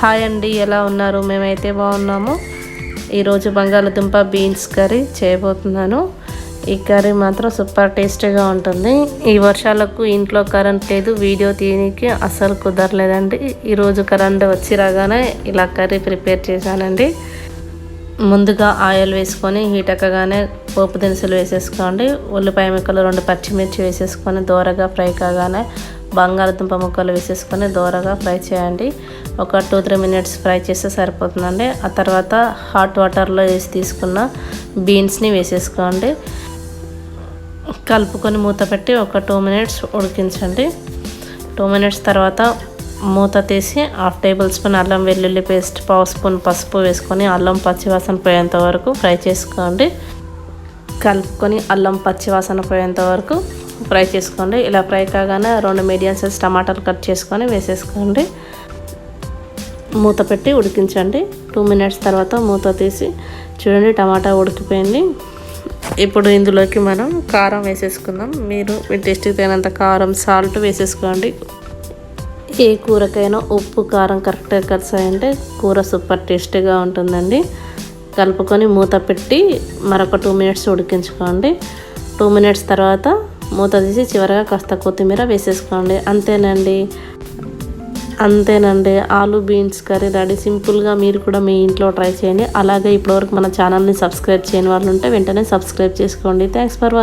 Hi అండి ఎలా ఉన్నారు? మేమైతే బాగున్నాము. ఈరోజు బంగాళదుంప బీన్స్ కర్రీ చేయబోతున్నాను. ఈ కర్రీ మాత్రం సూపర్ టేస్టీగా ఉంటుంది. ఈ వర్షాలకు ఇంట్లో కరెంట్ లేదు వీడియో తీయడానికి అస్సలు కుదరలేదండి. ఈరోజు కరెంట్ వచ్చి రాగానే ఇలా కర్రీ ప్రిపేర్ చేశానండి. ముందుగా ఆయిల్ వేసుకొని హీట్ ఎక్కగానే పోపు దినుసులు వేసేసుకోండి. ఉల్లిపాయ ముక్కలు రెండు పచ్చిమిర్చి వేసేసుకొని దోరగా ఫ్రై కాగానే బంగాళదుంప ముక్కలు వేసేసుకొని దోరగా ఫ్రై చేయండి. ఒక టూ త్రీ మినిట్స్ ఫ్రై చేస్తే సరిపోతుందండి. ఆ తర్వాత హాట్ వాటర్లో వేసి తీసుకున్న బీన్స్ని వేసేసుకోండి. కలుపుకొని మూత పెట్టి ఒక టూ మినిట్స్ ఉడికించండి. టూ మినిట్స్ తర్వాత మూత తీసి హాఫ్ టేబుల్ స్పూన్ అల్లం వెల్లుల్లి పేస్ట్ పావు స్పూన్ పసుపు వేసుకొని అల్లం పచ్చివాసన పోయేంత వరకు ఫ్రై చేసుకోండి. కలుపుకొని అల్లం పచ్చివాసన పోయేంత వరకు ఫ్రై చేసుకోండి. ఇలా ఫ్రై కాగానే రెండు మీడియం సైజ్ టమాటాలు కట్ చేసుకొని వేసేసుకోండి. మూత పెట్టి ఉడికించండి. టూ మినిట్స్ తర్వాత మూత తీసి చూడండి టమాటా ఉడికిపోయింది. ఇప్పుడు ఇందులోకి మనం కారం వేసేసుకుందాం. మీరు మీ టేస్ట్కి తగినంత కారం సాల్ట్ వేసేసుకోండి. ఏ కూరకైనా ఉప్పు కారం కరెక్ట్గా కలిసాయంటే కూర సూపర్ టేస్టీగా ఉంటుందండి. కలుపుకొని మూత పెట్టి మరొక టూ మినిట్స్ ఉడికించుకోండి. టూ మినిట్స్ తర్వాత మూత తీసి చివరగా కాస్త కొత్తిమీర వేసేసుకోండి. అంతేనండి. అంతేనండి. ఆలు బీన్స్ కర్రీ రెడీ. సింపుల్గా మీరు కూడా మీ ఇంట్లో ట్రై చేయండి. అలాగే ఇప్పటివరకు మన ఛానల్ని సబ్స్క్రైబ్ చేయని వాళ్ళు ఉంటే వెంటనే సబ్స్క్రైబ్ చేసుకోండి. Thanks for watching